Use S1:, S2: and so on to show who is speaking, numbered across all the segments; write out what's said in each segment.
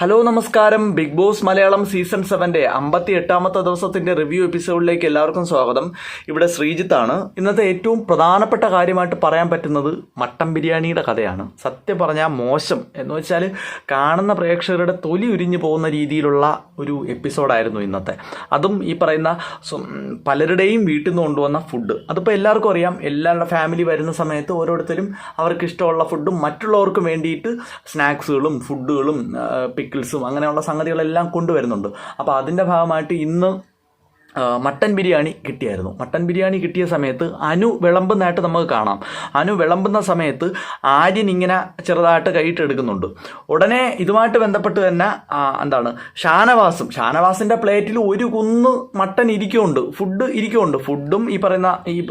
S1: Hello നമസ്കാരം. Big boss Malayalam season സെവന്റെ അമ്പത്തി എട്ടാമത്തെ ദിവസത്തിന്റെ റിവ്യൂ എപ്പിസോഡിലേക്ക് എല്ലാവർക്കും സ്വാഗതം. ഇവിടെ ശ്രീജിത്താണ്. ഇന്നത്തെ ഏറ്റവും പ്രധാനപ്പെട്ട കാര്യമായിട്ട് പറയാൻ പറ്റുന്നത് മട്ടൻ ബിരിയാണിയുടെ കഥയാണ്. സത്യം പറഞ്ഞാൽ മോശം. എന്ന് വെച്ചാൽ കാണുന്ന പ്രേക്ഷകരുടെ തൊലി ഉരിഞ്ഞു പോകുന്ന രീതിയിലുള്ള ഒരു എപ്പിസോഡായിരുന്നു ഇന്നത്തെ. അതും ഈ പറയുന്ന പലരുടെയും വീട്ടിൽ നിന്ന് കൊണ്ടുവന്ന ഫുഡ്. അതിപ്പോൾ എല്ലാവർക്കും അറിയാം. എല്ലാവരുടെ ഫാമിലി വരുന്ന സമയത്ത് ഓരോരുത്തരും അവർക്ക് ഇഷ്ടമുള്ള ഫുഡും മറ്റുള്ളവർക്ക് വേണ്ടിയിട്ട് സ്നാക്സുകളും ഫുഡുകളും പിക്കിൾസും അങ്ങനെയുള്ള സംഗതികളെല്ലാം കൊണ്ടുവരുന്നുണ്ട്. അപ്പോൾ അതിന്റെ ഭാഗമായിട്ട് ഇന്ന് മട്ടൻ ബിരിയാണി കിട്ടിയായിരുന്നു. മട്ടൻ ബിരിയാണി കിട്ടിയ സമയത്ത് അനു വിളമ്പുന്നതായിട്ട് നമുക്ക് കാണാം. അനു വിളമ്പുന്ന സമയത്ത് ആര്യൻ ഇങ്ങനെ ചെറുതായിട്ട് കൈയിട്ടെടുക്കുന്നുണ്ട് ഉടനെ ഇതുമായിട്ട് ബന്ധപ്പെട്ട് തന്നെ എന്താണ് ഷാനവാസും ഷാനവാസിന്റെ പ്ലേറ്റിൽ ഒരു കുന്ന് മട്ടൻ ഇരിക്കുന്നുണ്ട്. ഫുഡ് ഇരിക്കുന്നുണ്ട്. ഫുഡും ഈ പറയുന്ന ഈ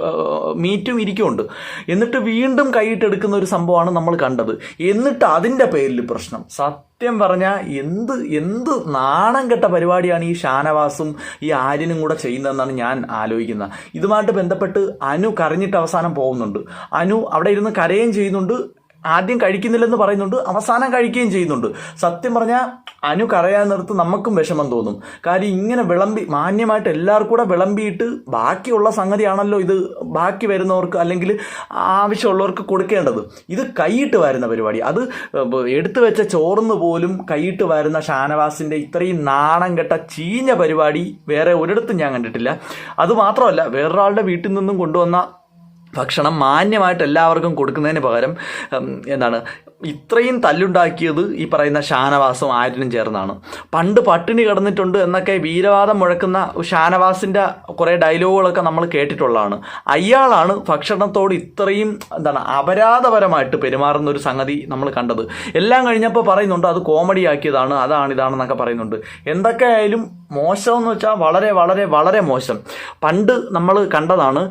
S1: മീറ്റും ഇരിക്കുന്നുണ്ട്. എന്നിട്ട് വീണ്ടും കൈയിട്ടെടുക്കുന്ന ഒരു സംഭവമാണ് നമ്മൾ കണ്ടത്. എന്നിട്ട് അതിന്റെ പേരിൽ പ്രശ്നം. സത്യം പറഞ്ഞാൽ എന്ത് എന്ത് നാണം കെട്ട പരിപാടിയാണ് ഈ ഷാനവാസും ഈ ആര്യനും കൂടെ ചെയ്യുന്നതെന്നാണ് ഞാൻ ആലോചിക്കുന്നത്. ഇതുമായിട്ട് ബന്ധപ്പെട്ട് അനു കരഞ്ഞിട്ട് അവസാനം പോകുന്നുണ്ട്. അനു അവിടെ ഇരുന്ന് കരയും ചെയ്യുന്നുണ്ട്. ആദ്യം കഴിക്കുന്നില്ലെന്ന് പറയുന്നുണ്ട്. അവസാനം കഴിക്കുകയും ചെയ്യുന്നുണ്ട്. സത്യം പറഞ്ഞാൽ അനു കരയാൻ നിർത്ത് നമുക്കും വിഷമം തോന്നും. കാര്യം ഇങ്ങനെ വിളമ്പി മാന്യമായിട്ട് എല്ലാവർക്കും കൂടെ വിളമ്പിയിട്ട് ബാക്കിയുള്ള സംഗതിയാണല്ലോ ഇത് ബാക്കി വരുന്നവർക്ക് അല്ലെങ്കിൽ ആവശ്യമുള്ളവർക്ക് കൊടുക്കേണ്ടത്. ഇത് കൈയിട്ട് വരുന്ന പരിപാടി. അത് എടുത്തു വെച്ച ചോർന്ന് പോലും കൈയിട്ട് വരുന്ന ഷാനവാസിന്റെ ഇത്രയും നാണം കെട്ട ചീഞ്ഞ പരിപാടി വേറെ ഒരിടത്തും ഞാൻ കണ്ടിട്ടില്ല. അത് മാത്രമല്ല വേറൊരാളുടെ വീട്ടിൽ നിന്നും കൊണ്ടുവന്ന ഭക്ഷണം മാന്യമായിട്ട് എല്ലാവർക്കും കൊടുക്കുന്നതിന് പകരം എന്താണ് ഇത്രയും തല്ലുണ്ടാക്കിയത് ഈ പറയുന്ന ഷാനവാസും ആര്യനും ചേർന്നാണ്. പണ്ട് പട്ടിണി കിടന്നിട്ടുണ്ട് എന്നൊക്കെ വീരവാദം മുഴക്കുന്ന ഷാനവാസിന്റെ കുറേ ഡയലോഗുകളൊക്കെ നമ്മൾ കേട്ടിട്ടുള്ളതാണ്. അയാളാണ് ഭക്ഷണത്തോട് ഇത്രയും എന്താണ് അപരാധപരമായിട്ട് പെരുമാറുന്ന ഒരു സംഗതി നമ്മൾ കണ്ടത്. എല്ലാം കഴിഞ്ഞപ്പോൾ പറയുന്നുണ്ട് അത് കോമഡി ആക്കിയതാണ് അതാണ് ഇതാണെന്നൊക്കെ പറയുന്നുണ്ട്. എന്തൊക്കെ ആയാലും മോശമെന്ന് വെച്ചാൽ വളരെ വളരെ വളരെ മോശം. പണ്ട് നമ്മൾ കണ്ടതാണ്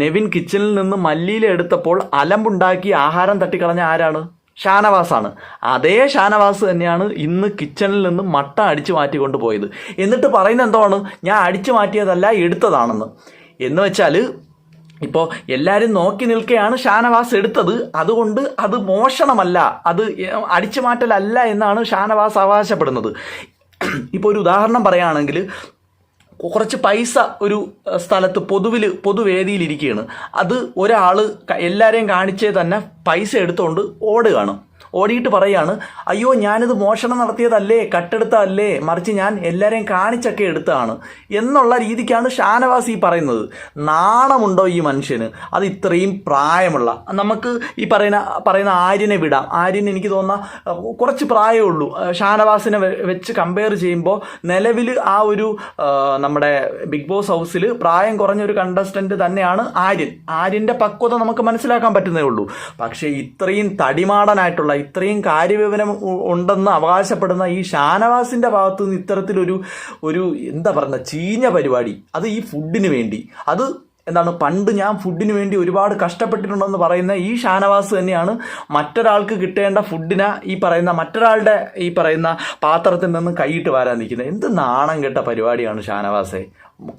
S1: നെവിൻ കിച്ചണിൽ നിന്ന് മല്ലിയിലെടുത്തപ്പോൾ അലമ്പുണ്ടാക്കി ആഹാരം തട്ടിക്കളഞ്ഞ ആരാണ്? ഷാനവാസാണ്. അതേ ഷാനവാസ് തന്നെയാണ് ഇന്ന് കിച്ചണിൽ നിന്ന് മട്ട അടിച്ചു മാറ്റിക്കൊണ്ട് പോയത് എന്നിട്ട് പറയുന്നത് എന്താണ് ഞാൻ അടിച്ചു മാറ്റിയതല്ല എടുത്തതാണെന്ന്. എന്ന് വെച്ചാൽ ഇപ്പോൾ എല്ലാവരും നോക്കി നിൽക്കുകയാണ് ഷാനവാസ് എടുത്തത്. അതുകൊണ്ട് അത് മോഷണമല്ല അത് അടിച്ചു മാറ്റലല്ല എന്നാണ് ഷാനവാസ് അവകാശപ്പെടുന്നത്. ഇപ്പോൾ ഒരു ഉദാഹരണം പറയുകയാണെങ്കിൽ കുറച്ച് പൈസ ഒരു സ്ഥലത്ത് പൊതുവിൽ പൊതുവേദിയിൽ ഇരിക്കുകയാണ് അത് ഒരാൾ എല്ലാവരെയും കാണിച്ചേ തന്നെ പൈസ എടുത്തുകൊണ്ട് ഓടുകയാണ്. ഓടിയിട്ട് പറയാണ് അയ്യോ ഞാനിത് മോഷണം നടത്തിയതല്ലേ കട്ടെടുത്തതല്ലേ മറിച്ച് ഞാൻ എല്ലാവരെയും കാണിച്ചൊക്കെ എടുത്തതാണ് എന്നുള്ള രീതിക്കാണ് ഷാനവാസ് ഈ പറയുന്നത്. നാണമുണ്ടോ ഈ മനുഷ്യന്? അത് ഇത്രയും പ്രായമുള്ള നമുക്ക് ഈ പറയുന്ന പറയുന്ന ആര്യനെ വിടാം. ആര്യൻ എനിക്ക് തോന്നുന്ന കുറച്ച് പ്രായമേ ഉള്ളൂ. ഷാനവാസിനെ വെച്ച് കമ്പയർ ചെയ്യുമ്പോൾ നിലവിൽ ആ ഒരു നമ്മുടെ ബിഗ് ബോസ് ഹൗസിൽ പ്രായം കുറഞ്ഞ ഒരു കണ്ടസ്റ്റന്റ് തന്നെയാണ് ആര്യൻ. ആര്യന്റെ പക്വത നമുക്ക് മനസ്സിലാക്കാൻ പറ്റുന്നേ ഉള്ളൂ. പക്ഷേ ഇത്രയും തടിമാടനായിട്ടുള്ള ഇത്രയും കാര്യവിവരം ഉണ്ടെന്ന് അവകാശപ്പെടുന്ന ഈ ഷാനവാസിന്റെ ഭാഗത്തു നിന്ന് ഇത്തരത്തിലൊരു ഒരു എന്താ പറയുക ചീഞ്ഞ പരിപാടി. അത് ഈ ഫുഡിന് വേണ്ടി. അത് എന്താണ് പണ്ട് ഞാൻ ഫുഡിന് വേണ്ടി ഒരുപാട് കഷ്ടപ്പെട്ടിട്ടുണ്ടെന്ന് പറയുന്ന ഈ ഷാനവാസ് തന്നെയാണ് മറ്റൊരാൾക്ക് കിട്ടേണ്ട ഫുഡിനെ ഈ പറയുന്ന മറ്റൊരാളുടെ ഈ പറയുന്ന പാത്രത്തിൽ നിന്ന് കൈയിട്ട് വരാൻ നിൽക്കുന്നത്. എന്ത് നാണം കെട്ട പരിപാടിയാണ് ഷാനവാസെ.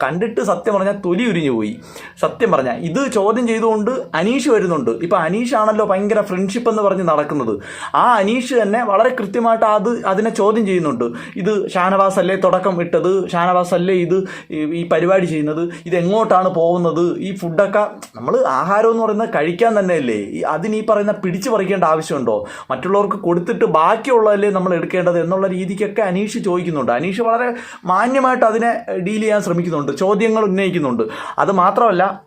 S1: കണ്ടിട്ട് സത്യം പറഞ്ഞാൽ തൊലി ഉരിഞ്ഞു പോയി. സത്യം പറഞ്ഞാൽ ഇത് ചോദ്യം ചെയ്തുകൊണ്ട് അനീഷ് വരുന്നുണ്ട്. ഇപ്പം അനീഷ് ആണല്ലോ ഭയങ്കര ഫ്രണ്ട്ഷിപ്പ് എന്ന് പറഞ്ഞ് നടക്കുന്നത്. ആ അനീഷ് തന്നെ വളരെ കൃത്യമായിട്ട് അത് അതിനെ ചോദ്യം ചെയ്യുന്നുണ്ട്. ഇത് ഷാനവാസ് അല്ലേ തുടക്കം ഇട്ടത്? ഷാനവാസ് അല്ലേ ഇത് ഈ- പരിപാടി ചെയ്യുന്നത്? ഇത് എങ്ങോട്ടാണ് പോകുന്നത്? ഈ ഫുഡൊക്കെ നമ്മൾ ആഹാരം എന്ന് പറയുന്നത് കഴിക്കാൻ തന്നെയല്ലേ? അതിന് ഈ പറയുന്ന പിടിച്ചു പറിക്കേണ്ട ആവശ്യമുണ്ടോ? മറ്റുള്ളവർക്ക് കൊടുത്തിട്ട് ബാക്കിയുള്ളതല്ലേ നമ്മൾ എടുക്കേണ്ടത് എന്നുള്ള രീതിക്കൊക്കെ അനീഷ് ചോദിക്കുന്നുണ്ട്. അനീഷ് വളരെ മാന്യമായിട്ട് അതിനെ ഡീൽ ചെയ്യാൻ ശ്രമിക്കുന്നുണ്ട് ചോദ്യങ്ങൾ ഉന്നയിക്കുന്നുണ്ട്. അത് മാത്രമല്ല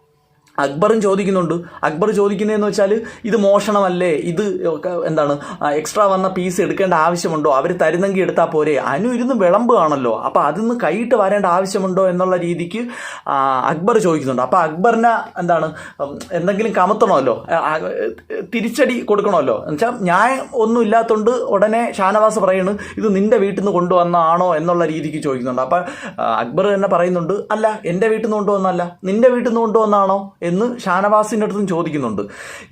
S1: അക്ബറും ചോദിക്കുന്നുണ്ട്. അക്ബർ ചോദിക്കുന്നതെന്ന് വെച്ചാൽ ഇത് മോഷണമല്ലേ? ഇത് എന്താണ്? എക്സ്ട്രാ വന്ന പീസ് എടുക്കേണ്ട ആവശ്യമുണ്ടോ? അവർ തരുന്നെങ്കിൽ എടുത്താൽ പോരെ. അനു ഇരുന്ന് വിളമ്പുകയാണല്ലോ. അപ്പോൾ അതിന്ന് കൈയിട്ട് വരേണ്ട ആവശ്യമുണ്ടോ എന്നുള്ള രീതിക്ക് അക്ബർ ചോദിക്കുന്നുണ്ട്. അപ്പോൾ അക്ബറിന് എന്താണ് എന്തെങ്കിലും കമത്തണമല്ലോ? തിരിച്ചടി കൊടുക്കണമല്ലോ? എന്നുവെച്ചാൽ ഞാൻ ഒന്നും ഇല്ലാത്തതുകൊണ്ട് ഉടനെ ഷാനവാസ് പറയുന്നു ഇത് നിന്റെ വീട്ടിൽ നിന്ന് കൊണ്ടുവന്നാണോ എന്നുള്ള രീതിക്ക് ചോദിക്കുന്നുണ്ട്. അപ്പോൾ അക്ബർ തന്നെ പറയുന്നുണ്ട് അല്ല എന്റെ വീട്ടിൽ നിന്ന് കൊണ്ടുവന്നല്ല നിന്റെ വീട്ടിൽ നിന്ന് കൊണ്ടുവന്നാണോ എന്ന് ഷാനവാസിന്റെ അടുത്തും ചോദിക്കുന്നുണ്ട്.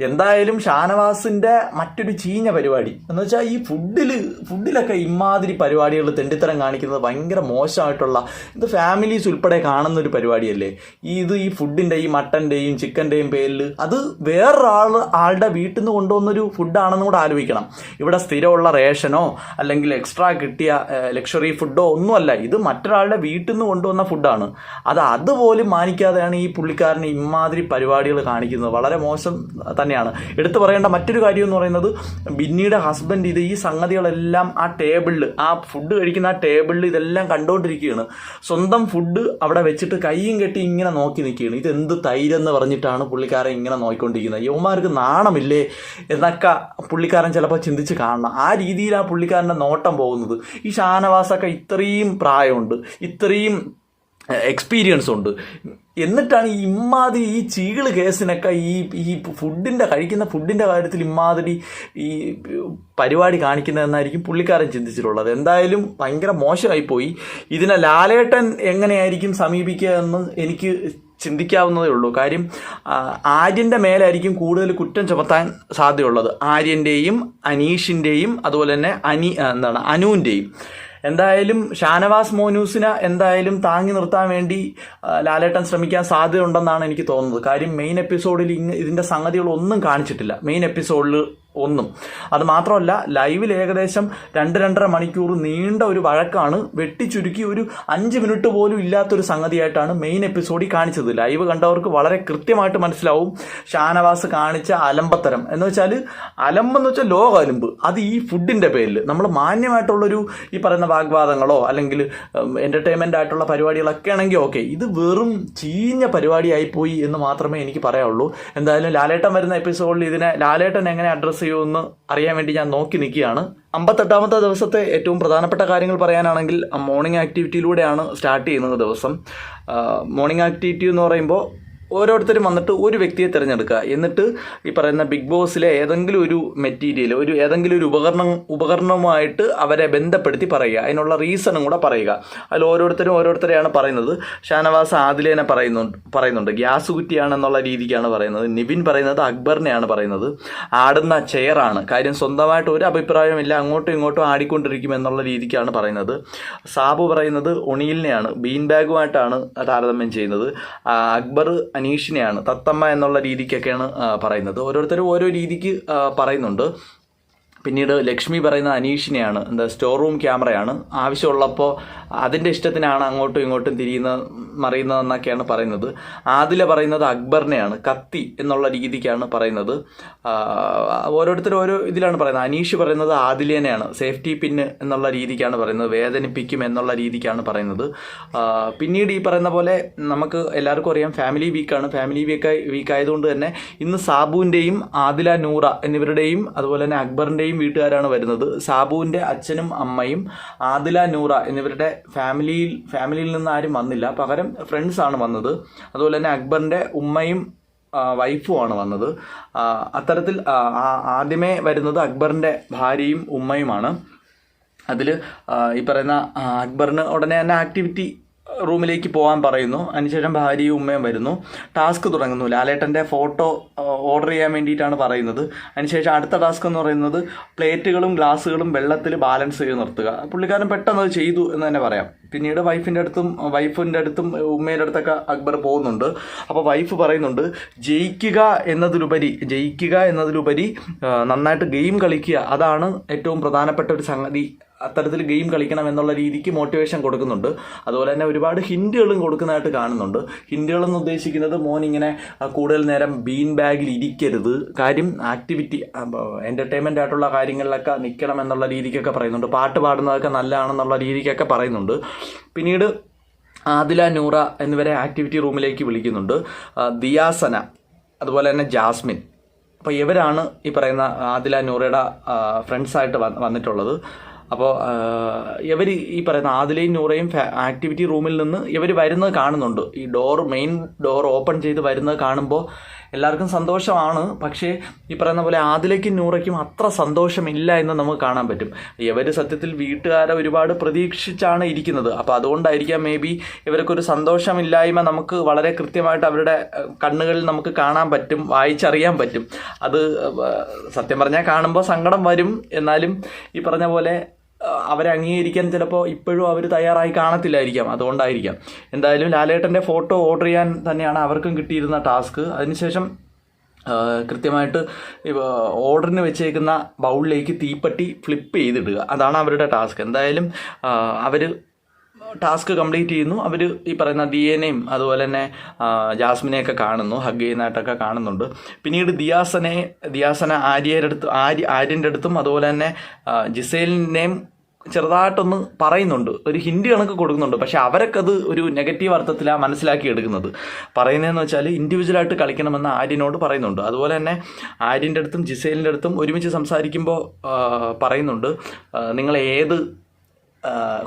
S1: എന്തായാലും ഷാനവാസിന്റെ മറ്റൊരു ചീഞ്ഞ പരിപാടി എന്ന് വെച്ചാൽ ഈ ഫുഡിൽ ഫുഡിലൊക്കെ ഇമാതിരി പരിപാടികൾ തെണ്ടിത്തരം കാണിക്കുന്നത് ഭയങ്കര മോശമായിട്ടുള്ള ഇത് ഫാമിലീസ് ഉൾപ്പെടെ കാണുന്ന ഒരു പരിപാടിയല്ലേ? ഈ ഇത് ഈ ഫുഡിന്റെ ഈ മട്ടന്റെയും ചിക്കന്റെയും പേരിൽ അത് വേറൊരാൾ ആളുടെ വീട്ടിൽ നിന്ന് കൊണ്ടുവന്നൊരു ഫുഡാണെന്നും കൂടെ ആലോചിക്കണം. ഇവിടെ സ്ഥിരമുള്ള റേഷനോ അല്ലെങ്കിൽ എക്സ്ട്രാ കിട്ടിയ ലക്ഷറി ഫുഡോ ഒന്നുമല്ല. ഇത് മറ്റൊരാളുടെ വീട്ടിൽ നിന്ന് കൊണ്ടുവന്ന ഫുഡാണ് അത് അതുപോലും മാനിക്കാതെയാണ് ഈ പുള്ളിക്കാരന് ഇമാതിരി പരിപാടികൾ കാണിക്കുന്നത് വളരെ മോശം തന്നെയാണ്. എടുത്തു പറയേണ്ട മറ്റൊരു കാര്യം എന്ന് പറയുന്നത് ബിന്നിയുടെ ഹസ്ബൻഡ് ഇത് ഈ സംഗതികളെല്ലാം ആ ടേബിളിൽ ആ ഫുഡ് കഴിക്കുന്ന ആ ടേബിളിൽ ഇതെല്ലാം കണ്ടുകൊണ്ടിരിക്കുകയാണ് സ്വന്തം ഫുഡ് അവിടെ വെച്ചിട്ട് കൈയും കെട്ടി ഇങ്ങനെ നോക്കി നിൽക്കുകയാണ്. ഇത് എന്ത് തൈരെന്ന് പറഞ്ഞിട്ടാണ് പുള്ളിക്കാരൻ ഇങ്ങനെ നോക്കിക്കൊണ്ടിരിക്കുന്നത് യുവമാർക്ക് നാണമില്ലേ എന്നൊക്കെ പുള്ളിക്കാരൻ ചിലപ്പോൾ ചിന്തിച്ച് കാണണം. ആ രീതിയിൽ ആ പുള്ളിക്കാരന്റെ നോട്ടം പോകുന്നത്. ഈ ഷാനവാസൊക്കെ ഇത്രയും പ്രായമുണ്ട്. ഇത്രയും എക്സ്പീരിയൻസ് ഉണ്ട്. എന്നിട്ടാണ് ഈ ഇമാതിരി ഈ ചീകൾ കേസിനൊക്കെ ഈ ഈ ഫുഡിന്റെ കഴിക്കുന്ന ഫുഡിന്റെ കാര്യത്തിൽ ഇമാതിരി ഈ പരിപാടി കാണിക്കുന്നതെന്നായിരിക്കും പുള്ളിക്കാരൻ ചിന്തിച്ചിട്ടുള്ളത്. എന്തായാലും ഭയങ്കര മോശമായിപ്പോയി. ഇതിനെ ലാലേട്ടൻ എങ്ങനെയായിരിക്കും സമീപിക്കുക എന്ന് എനിക്ക് ചിന്തിക്കാവുന്നതേ ഉള്ളൂ. കാര്യം ആര്യന്റെ മേലായിരിക്കും കൂടുതൽ കുറ്റം ചുമത്താൻ സാധ്യതയുള്ളത്. ആര്യന്റെയും അനീഷിന്റെയും അതുപോലെ തന്നെ അനി എന്താണ് അനുവിന്റെയും എന്തായാലും ഷാനവാസ് മോനൂസിനെ എന്തായാലും താങ്ങി നിർത്താൻ വേണ്ടി ലാലേട്ടൻ ശ്രമിക്കാൻ സാധ്യതയുണ്ടെന്നാണ് എനിക്ക് തോന്നുന്നത്. കാര്യം മെയിൻ എപ്പിസോഡിൽ ഇതിന്റെ സംഗതികളൊന്നും കാണിച്ചിട്ടില്ല. മെയിൻ എപ്പിസോഡിൽ ഒന്നും. അത് മാത്രമല്ല ലൈവിൽ ഏകദേശം രണ്ട് രണ്ടര മണിക്കൂർ നീണ്ട ഒരു വഴക്കാണ് വെട്ടിച്ചുരുക്കി ഒരു അഞ്ച് മിനിറ്റ് പോലും ഇല്ലാത്തൊരു സംഗതിയായിട്ടാണ് മെയിൻ എപ്പിസോഡിൽ കാണിച്ചത്. ലൈവ് കണ്ടവർക്ക് വളരെ കൃത്യമായിട്ട് മനസ്സിലാവും ഷാനവാസ് കാണിച്ച അലമ്പത്തരം. എന്ന് വെച്ചാൽ അലമ്പെന്ന് വെച്ചാൽ ലോക അലമ്പ്. അത് ഈ ഫുഡിന്റെ പേരിൽ. നമ്മൾ മാന്യമായിട്ടുള്ളൊരു ഈ പറയുന്ന വാഗ്വാദങ്ങളോ അല്ലെങ്കിൽ എന്റർടൈൻമെന്റ് ആയിട്ടുള്ള പരിപാടികളൊക്കെ ആണെങ്കിൽ ഓക്കെ ഇത് വെറും ചീഞ്ഞ പരിപാടിയായിപ്പോയി എന്ന് മാത്രമേ എനിക്ക് പറയാവുള്ളൂ എന്തായാലും ലാലേട്ടൻ വരുന്ന എപ്പിസോഡിൽ ഇതിനെ ലാലേട്ടൻ എങ്ങനെ അഡ്രസ്സ് ചെയ്യുമെന്ന് അറിയാൻ വേണ്ടി ഞാൻ നോക്കി നിൽക്കുകയാണ്. അമ്പത്തെട്ടാമത്തെ ദിവസത്തെ ഏറ്റവും പ്രധാനപ്പെട്ട കാര്യങ്ങൾ പറയാനാണെങ്കിൽ മോർണിംഗ് ആക്ടിവിറ്റിയിലൂടെയാണ് സ്റ്റാർട്ട് ചെയ്യുന്നത് ദിവസം. മോർണിംഗ് ആക്ടിവിറ്റി എന്ന് പറയുമ്പോൾ ഓരോരുത്തരും വന്നിട്ട് ഒരു വ്യക്തിയെ തിരഞ്ഞെടുക്കുക. എന്നിട്ട് ഈ പറയുന്ന ബിഗ് ബോസിലെ ഏതെങ്കിലും ഒരു മെറ്റീരിയൽ ഒരു ഏതെങ്കിലും ഒരു ഉപകരണം ഉപകരണവുമായിട്ട് അവരെ ബന്ധപ്പെടുത്തി പറയുക. അതിനുള്ള റീസണും കൂടെ പറയുക. അതിൽ ഓരോരുത്തരും ഓരോരുത്തരെയാണ് പറയുന്നത്. ഷാനവാസ് ആദിലേനെ പറയുന്നുണ്ട് പറയുന്നുണ്ട്. ഗ്യാസ് കുറ്റിയാണെന്നുള്ള രീതിക്കാണ് പറയുന്നത്. നിവിൻ പറയുന്നത് അക്ബറിനെയാണ് പറയുന്നത്. ആടുന്ന ചെയറാണ് കാര്യം സ്വന്തമായിട്ട് ഒരു അഭിപ്രായമില്ല അങ്ങോട്ടും ഇങ്ങോട്ടും ആടിക്കൊണ്ടിരിക്കും എന്നുള്ള രീതിക്കാണ് പറയുന്നത്. സാബു പറയുന്നത് ഒണിയിലിനെയാണ്. ബീൻ ബാഗുമായിട്ടാണ് താരതമ്യം ചെയ്യുന്നത്. അക്ബർ അനീഷിനെയാണ് തത്തമ്മ എന്നുള്ള രീതിക്കൊക്കെയാണ് പറയുന്നത്. ഓരോരുത്തരും ഓരോ രീതിക്ക് പറയുന്നുണ്ട്. പിന്നീട് ലക്ഷ്മി പറയുന്ന അനീഷിനെയാണ് എന്താ സ്റ്റോർ റൂം ക്യാമറയാണ് ആവശ്യമുള്ളപ്പോൾ അതിന്റെ ഇഷ്ടത്തിനാണ് അങ്ങോട്ടും ഇങ്ങോട്ടും തിരിയുന്ന മറിയുന്നതെന്നൊക്കെയാണ് പറയുന്നത്. ആദില പറയുന്നത് അക്ബറിനെയാണ് കത്തി എന്നുള്ള രീതിക്കാണ് പറയുന്നത്. ഓരോരുത്തരും ഓരോ ഇതിലാണ് പറയുന്നത്. അനീഷ് പറയുന്നത് ആദിലേനെയാണ് സേഫ്റ്റി പിൻ എന്നുള്ള രീതിക്കാണ് പറയുന്നത് വേദനിപ്പിക്കും എന്നുള്ള രീതിക്കാണ് പറയുന്നത്. പിന്നീട് ഈ പറയുന്ന പോലെ നമുക്ക് എല്ലാവർക്കും അറിയാം ഫാമിലി വീക്കാണ് ഫാമിലി വീക്കായി വീക്കായതുകൊണ്ട് തന്നെ ഇന്ന് സാബുവിന്റെയും ആദില നൂറ എന്നിവരുടെയും അതുപോലെ തന്നെ അക്ബറിന്റെയും വീട്ടുകാരാണ് വരുന്നത്. സാബുവിന്റെ അച്ഛനും അമ്മയും ആദില നൂറ എന്നിവരുടെ ഫാമിലിയിൽ ഫാമിലിയിൽ നിന്ന് ആരും വന്നില്ല. പകരം ഫ്രണ്ട്സാണ് വന്നത്. അതുപോലെ തന്നെ അക്ബറിന്റെ ഉമ്മയും വൈഫുമാണ് വന്നത്. അത്തരത്തിൽ ആദ്യമേ വരുന്നത് അക്ബറിന്റെ ഭാര്യയും ഉമ്മയുമാണ്. അതിൽ ഈ പറയുന്ന അക്ബറിന് ഉടനെ തന്നെ ആക്ടിവിറ്റി റൂമിലേക്ക് പോകാൻ പറയുന്നു. അതിനുശേഷം ഭാര്യയും ഉമ്മയും വരുന്നു. ടാസ്ക് തുടങ്ങുന്നു. ലാലേട്ടന്റെ ഫോട്ടോ ഓർഡർ ചെയ്യാൻ വേണ്ടിയിട്ടാണ് പറയുന്നത്. അതിനുശേഷം അടുത്ത ടാസ്ക് എന്ന് പറയുന്നത് പ്ലേറ്റുകളും ഗ്ലാസ്സുകളും വെള്ളത്തിൽ ബാലൻസ് ചെയ്ത് നിർത്തുക. പുള്ളിക്കാരൻ പെട്ടെന്ന് അത് ചെയ്തു എന്ന് തന്നെ പറയാം. പിന്നീട് വൈഫിന്റെ അടുത്തും വൈഫിന്റെ അടുത്തും ഉമ്മയുടെ അടുത്തൊക്കെ അക്ബർ പോകുന്നുണ്ട്. അപ്പോൾ വൈഫ് പറയുന്നുണ്ട് ജയിക്കുക എന്നതിലുപരി ജയിക്കുക എന്നതിലുപരി നന്നായിട്ട് ഗെയിം കളിക്കുക. അതാണ് ഏറ്റവും പ്രധാനപ്പെട്ട ഒരു സംഗതി അത്തരത്തിൽ ഗെയിം കളിക്കണം എന്നുള്ള രീതിക്ക് മോട്ടിവേഷൻ കൊടുക്കുന്നുണ്ട്. അതുപോലെ തന്നെ ഒരുപാട് ഹിൻഡുകളും കൊടുക്കുന്നതായിട്ട് കാണുന്നുണ്ട്. ഹിൻഡുകളെന്ന് ഉദ്ദേശിക്കുന്നത് മോൻ ഇങ്ങനെ കൂടുതൽ നേരം ബീൻ ബാഗിൽ ഇരിക്കരുത്. കാര്യം ആക്ടിവിറ്റി എന്റർടൈൻമെന്റ് ആയിട്ടുള്ള കാര്യങ്ങളിലൊക്കെ നിൽക്കണം എന്നുള്ള രീതിക്കൊക്കെ പറയുന്നുണ്ട്. പാട്ട് പാടുന്നതൊക്കെ നല്ലതാണെന്നുള്ള രീതിക്കൊക്കെ പറയുന്നുണ്ട്. പിന്നീട് ആദില നൂറ എന്നിവരെ ആക്ടിവിറ്റി റൂമിലേക്ക് വിളിക്കുന്നുണ്ട്. ദിയാസന അതുപോലെ തന്നെ ജാസ്മിൻ. അപ്പോൾ ഇവരാണ് ഈ പറയുന്ന ആദില നൂറയുടെ ഫ്രണ്ട്സായിട്ട് വന്നിട്ടുള്ളത്. അപ്പോൾ ഇവർ ഈ പറയുന്ന ആദിലയും നൂറയും ആക്ടിവിറ്റി റൂമിൽ നിന്ന് ഇവർ വരുന്നത് കാണുന്നുണ്ട്. ഈ ഡോർ മെയിൻ ഡോർ ഓപ്പൺ ചെയ്ത് വരുന്നത് കാണുമ്പോൾ എല്ലാവർക്കും സന്തോഷമാണ്. പക്ഷേ ഈ പറയുന്ന പോലെ ആദിലയ്ക്കും നൂറയ്ക്കും അത്ര സന്തോഷമില്ല എന്ന് നമുക്ക് കാണാൻ പറ്റും. ഇവർ സത്യത്തിൽ വീട്ടുകാരെ ഒരുപാട് പ്രതീക്ഷിച്ചാണ് ഇരിക്കുന്നത്. അപ്പോൾ അതുകൊണ്ടായിരിക്കാം മേ ബി ഇവർക്കൊരു സന്തോഷമില്ലായ്മ നമുക്ക് വളരെ കൃത്യമായിട്ട് അവരുടെ കണ്ണുകളിൽ നമുക്ക് കാണാൻ പറ്റും വായിച്ചറിയാൻ പറ്റും. അത് സത്യം പറഞ്ഞാൽ കാണുമ്പോൾ സങ്കടം വരും. എന്നാലും ഈ പറഞ്ഞ പോലെ അവരെ അംഗീകരിക്കാൻ ചിലപ്പോൾ ഇപ്പോഴും അവർ തയ്യാറായി കാണത്തില്ലായിരിക്കാം അതുകൊണ്ടായിരിക്കാം. എന്തായാലും ലാലേട്ടന്റെ ഫോട്ടോ ഓർഡർ ചെയ്യാൻ തന്നെയാണ് അവർക്കും കിട്ടിയിരുന്ന ടാസ്ക്. അതിനുശേഷം കൃത്യമായിട്ട് ഓർഡറിന് വെച്ചേക്കുന്ന ബൗളിലേക്ക് തീപ്പട്ടി ഫ്ലിപ്പ് ചെയ്തിടുക. അതാണ് അവരുടെ ടാസ്ക്. എന്തായാലും അവർ ടാസ്ക് കംപ്ലീറ്റ് ചെയ്യുന്നു. അവർ ഈ പറയുന്ന ദിയേനെയും അതുപോലെ തന്നെ ജാസ്മിനെയൊക്കെ കാണുന്നു ഹഗ് ചെയ്യുന്നതായിട്ടൊക്കെ കാണുന്നുണ്ട്. പിന്നീട് ദിയാസനെ ദിയാസന ആര്യയുടെ ആര്യ ആര്യന്റെ അടുത്തും അതുപോലെ തന്നെ ജിസേലിന്റെയും ചെറുതായിട്ടൊന്ന് പറയുന്നുണ്ട്. ഒരു ഹിന്ദി കണക്ക് കൊടുക്കുന്നുണ്ട്. പക്ഷെ അവരൊക്കെ അത് ഒരു നെഗറ്റീവ് അർത്ഥത്തിലാണ് മനസ്സിലാക്കി എടുക്കുന്നത്. പറയുന്നതെന്ന് വെച്ചാൽ ഇൻഡിവിജ്വലായിട്ട് കളിക്കണമെന്ന് ആര്യനോട് പറയുന്നുണ്ട്. അതുപോലെ തന്നെ ആര്യന്റെ അടുത്തും ജിസേലിന്റെ അടുത്തും ഒരുമിച്ച് സംസാരിക്കുമ്പോൾ പറയുന്നുണ്ട്. നിങ്ങൾ ഏത്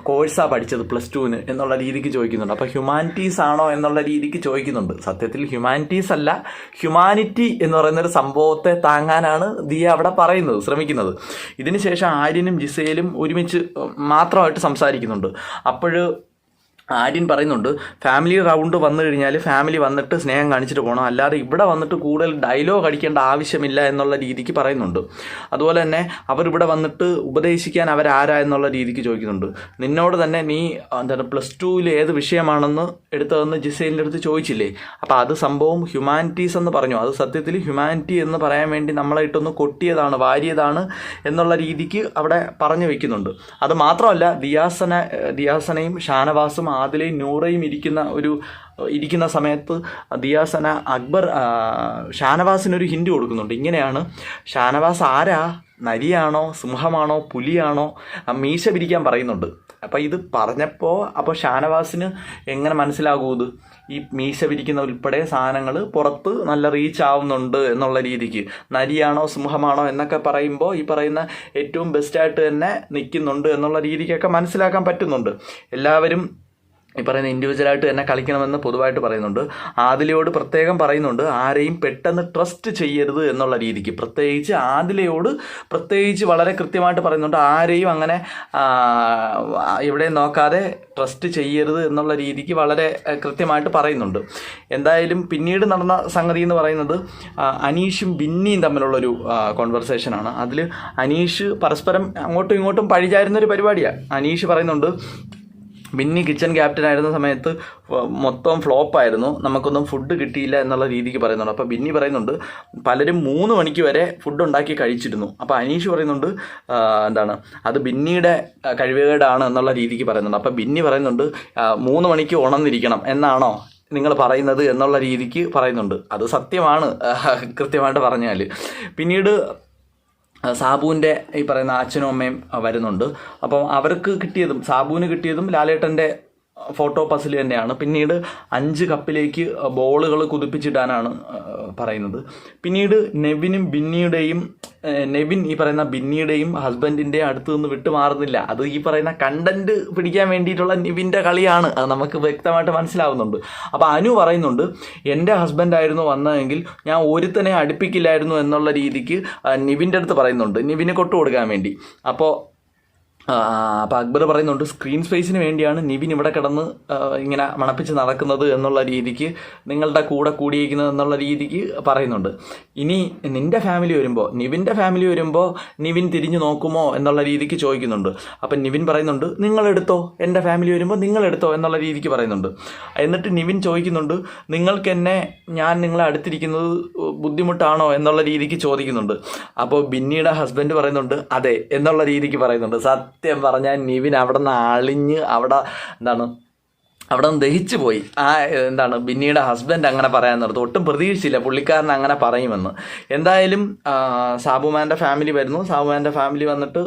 S1: കോഴ്സാണ് പഠിച്ചത് പ്ലസ് ടുവിന് എന്നുള്ള രീതിക്ക് ചോദിക്കുന്നുണ്ട്. അപ്പോൾ ഹ്യൂമാനിറ്റീസ് ആണോ എന്നുള്ള രീതിക്ക് ചോദിക്കുന്നുണ്ട്. സത്യത്തിൽ ഹ്യൂമാനിറ്റീസ് അല്ല ഹ്യൂമാനിറ്റി എന്ന് പറയുന്ന ഒരു സംഭവത്തെ താങ്ങാനാണ് ദിയ അവിടെ പറയുന്നത് ശ്രമിക്കുന്നത്. ഇതിനുശേഷം ആര്യനും ജിസയിലും ഒരുമിച്ച് മാത്രമായിട്ട് സംസാരിക്കുന്നുണ്ട്. അപ്പോൾ ആര്യൻ പറയുന്നുണ്ട് ഫാമിലി റൗണ്ട് വന്നു കഴിഞ്ഞാൽ ഫാമിലി വന്നിട്ട് സ്നേഹം കാണിച്ചിട്ട് പോകണം അല്ലാതെ ഇവിടെ വന്നിട്ട് കൂടുതൽ ഡയലോഗ് അടിക്കേണ്ട ആവശ്യമില്ല എന്നുള്ള രീതിക്ക് പറയുന്നുണ്ട്. അതുപോലെ തന്നെ അവർ ഇവിടെ വന്നിട്ട് ഉപദേശിക്കാൻ അവരാരാ എന്നുള്ള രീതിക്ക് ചോദിക്കുന്നുണ്ട്. നിന്നോട് തന്നെ നീ എന്താണ് പ്ലസ് ടുവിൽ ഏത് വിഷയമാണെന്ന് എടുത്തതെന്ന് ജിസൈലിന്റെ അടുത്ത് ചോദിച്ചില്ലേ? അപ്പോൾ അത് സംഭവം ഹ്യൂമാനിറ്റീസ് എന്ന് പറഞ്ഞു. അത് സത്യത്തിൽ ഹ്യൂമാനിറ്റി എന്ന് പറയാൻ വേണ്ടി നമ്മളെ ഇട്ടൊന്ന് കൊട്ടിയതാണ് വാരിയതാണ് എന്നുള്ള രീതിക്ക് അവിടെ പറഞ്ഞു വെക്കുന്നുണ്ട്. അത് മാത്രമല്ല ദിയാസന ദിയാസനയും ഷാനവാസും ആദിലയും നൂറയും ഇരിക്കുന്ന ഒരു ഇരിക്കുന്ന സമയത്ത് ദിയാസന അക്ബർ ഷാനവാസിനൊരു ഹിൻഡ് കൊടുക്കുന്നുണ്ട്. ഇങ്ങനെയാണ് ഷാനവാസ് ആരാ? നരിയാണോ? സിംഹമാണോ? പുലിയാണോ? മീശ പിരിക്കാൻ പറയുന്നുണ്ട്. അപ്പോൾ ഇത് പറഞ്ഞപ്പോൾ അപ്പോൾ ഷാനവാസിന് എങ്ങനെ മനസ്സിലാകൂ ഇത്? ഈ മീശ പിരിക്കുന്ന ഉൾപ്പെടെ സാധനങ്ങൾ പുറത്ത് നല്ല റീച്ച് ആവുന്നുണ്ട് എന്നുള്ള രീതിക്ക്. നരിയാണോ? സിംഹമാണോ? എന്നൊക്കെ പറയുമ്പോൾ ഈ പറയുന്ന ഏറ്റവും ബെസ്റ്റായിട്ട് തന്നെ നിൽക്കുന്നുണ്ട് എന്നുള്ള രീതിക്കൊക്കെ മനസ്സിലാക്കാൻ പറ്റുന്നുണ്ട്. എല്ലാവരും ഈ പറയുന്ന ഇൻഡിവിജ്വലായിട്ട് തന്നെ കളിക്കണമെന്ന് പൊതുവായിട്ട് പറയുന്നുണ്ട്. ആദിലയോട് പ്രത്യേകം പറയുന്നുണ്ട് ആരെയും പെട്ടെന്ന് ട്രസ്റ്റ് ചെയ്യരുത് എന്നുള്ള രീതിക്ക്. പ്രത്യേകിച്ച് ആദിലയോട് പ്രത്യേകിച്ച് വളരെ കൃത്യമായിട്ട് പറയുന്നുണ്ട് ആരെയും അങ്ങനെ ഇവിടെ നോക്കാതെ ട്രസ്റ്റ് ചെയ്യരുത് എന്നുള്ള രീതിക്ക് വളരെ കൃത്യമായിട്ട് പറയുന്നുണ്ട്. എന്തായാലും പിന്നീട് നടന്ന സംഗതി എന്ന് പറയുന്നത് അനീഷും ബിന്നിയും തമ്മിലുള്ളൊരു കോൺവെർസേഷനാണ് അതിൽ അനീഷ് പരസ്പരം അങ്ങോട്ടും ഇങ്ങോട്ടും പഴിചാരുന്നൊരു പരിപാടിയാണ് അനീഷ് പറയുന്നുണ്ട് ബിന്നി കിച്ചൺ ക്യാപ്റ്റൻ ആയിരുന്ന സമയത്ത് മൊത്തം ഫ്ലോപ്പായിരുന്നു നമുക്കൊന്നും ഫുഡ് കിട്ടിയില്ല എന്നുള്ള രീതിക്ക് പറയുന്നുണ്ട്. അപ്പോൾ ബിന്നി പറയുന്നുണ്ട് പലരും മൂന്ന് മണിക്ക് വരെ ഫുഡ് ഉണ്ടാക്കി കഴിച്ചിരുന്നു. അപ്പോൾ അനീഷ് പറയുന്നുണ്ട് എന്താണ് അത് ബിന്നിയുടെ കഴിവുകേടാണ് എന്നുള്ള രീതിക്ക് പറയുന്നുണ്ട്. അപ്പോൾ ബിന്നി പറയുന്നുണ്ട് മൂന്ന് മണിക്ക് ഉണർന്നിരിക്കണം എന്നാണോ നിങ്ങൾ പറയുന്നത് എന്നുള്ള രീതിക്ക് പറയുന്നുണ്ട്. അത് സത്യമാണ് കൃത്യമായിട്ട് പറഞ്ഞാൽ പിന്നീട് സാബുവിന്റെ ഈ പറയുന്ന അച്ഛനും അമ്മയും വരുന്നുണ്ട്. അപ്പം അവർക്ക് കിട്ടിയതും സാബുവിന് കിട്ടിയതും ലാലേട്ടന്റെ ഫോട്ടോ പസിൽ തന്നെയാണ്. പിന്നീട് അഞ്ച് കപ്പിലേക്ക് ബോളുകൾ കുതിപ്പിച്ചിടാനാണ് പറയുന്നത്. പിന്നീട് നെവിനും ബിന്നിയുടെയും നെവിൻ ഈ പറയുന്ന ബിന്നിയുടെയും ഹസ്ബൻഡിന്റെയും അടുത്ത് നിന്ന് വിട്ടുമാറുന്നില്ല. അത് ഈ പറയുന്ന കണ്ടന്റ് പിടിക്കാൻ വേണ്ടിയിട്ടുള്ള നിവിന്റെ കളിയാണ്. അത് നമുക്ക് വ്യക്തമായിട്ട് മനസ്സിലാവുന്നുണ്ട്. അപ്പോൾ അനു പറയുന്നുണ്ട് എന്റെ ഹസ്ബൻഡായിരുന്നു വന്നതെങ്കിൽ ഞാൻ ഒരുത്തനെ അടുപ്പിക്കില്ലായിരുന്നു എന്നുള്ള രീതിക്ക് നിവിന്റെ അടുത്ത് പറയുന്നുണ്ട്. നിവിന് കൊട്ടു കൊടുക്കാൻ വേണ്ടി. അപ്പോൾ അപ്പോൾ അക്ബർ പറയുന്നുണ്ട് സ്ക്രീൻ സ്പേസിന് വേണ്ടിയാണ് നിവിൻ ഇവിടെ കിടന്ന് ഇങ്ങനെ മണപ്പിച്ച് നടക്കുന്നത് എന്നുള്ള രീതിക്ക് നിങ്ങളുടെ കൂടെ കൂടിയിരിക്കുന്നത് എന്നുള്ള രീതിക്ക് പറയുന്നുണ്ട്. ഇനി നിന്റെ ഫാമിലി വരുമ്പോൾ നിവിന്റെ ഫാമിലി വരുമ്പോൾ നിവിൻ തിരിഞ്ഞു നോക്കുമോ എന്നുള്ള രീതിക്ക് ചോദിക്കുന്നുണ്ട്. അപ്പം നിവിൻ പറയുന്നുണ്ട് നിങ്ങളെടുത്തോ? എന്റെ ഫാമിലി വരുമ്പോൾ നിങ്ങളെടുത്തോ? എന്നുള്ള രീതിക്ക് പറയുന്നുണ്ട്. എന്നിട്ട് നിവിൻ ചോദിക്കുന്നുണ്ട് നിങ്ങൾക്ക് എന്നെ ഞാൻ നിങ്ങളെ അടുത്തിരിക്കുന്നത് ബുദ്ധിമുട്ടാണോ? എന്നുള്ള രീതിക്ക് ചോദിക്കുന്നുണ്ട്. അപ്പോൾ ബിന്നിയുടെ ഹസ്ബൻഡ് പറയുന്നുണ്ട് അതെ എന്നുള്ള രീതിക്ക് പറയുന്നുണ്ട്. സത്യം പറഞ്ഞാൽ നിവിൻ അവിടെ നിന്ന് അളിഞ്ഞ് അവിടെ എന്താണ് അവിടെ നിന്ന് ദഹിച്ചു പോയി. ആ എന്താണ് ബിന്നിയുടെ ഹസ്ബൻഡ് അങ്ങനെ പറയാൻ നിർത്തും. ഒട്ടും പ്രതീക്ഷിച്ചില്ല പുള്ളിക്കാരൻ അങ്ങനെ പറയുമെന്ന്. എന്തായാലും സാബുമാന്റെ ഫാമിലി വരുന്നു. സാബുമാന്റെ ഫാമിലി വന്നിട്ട്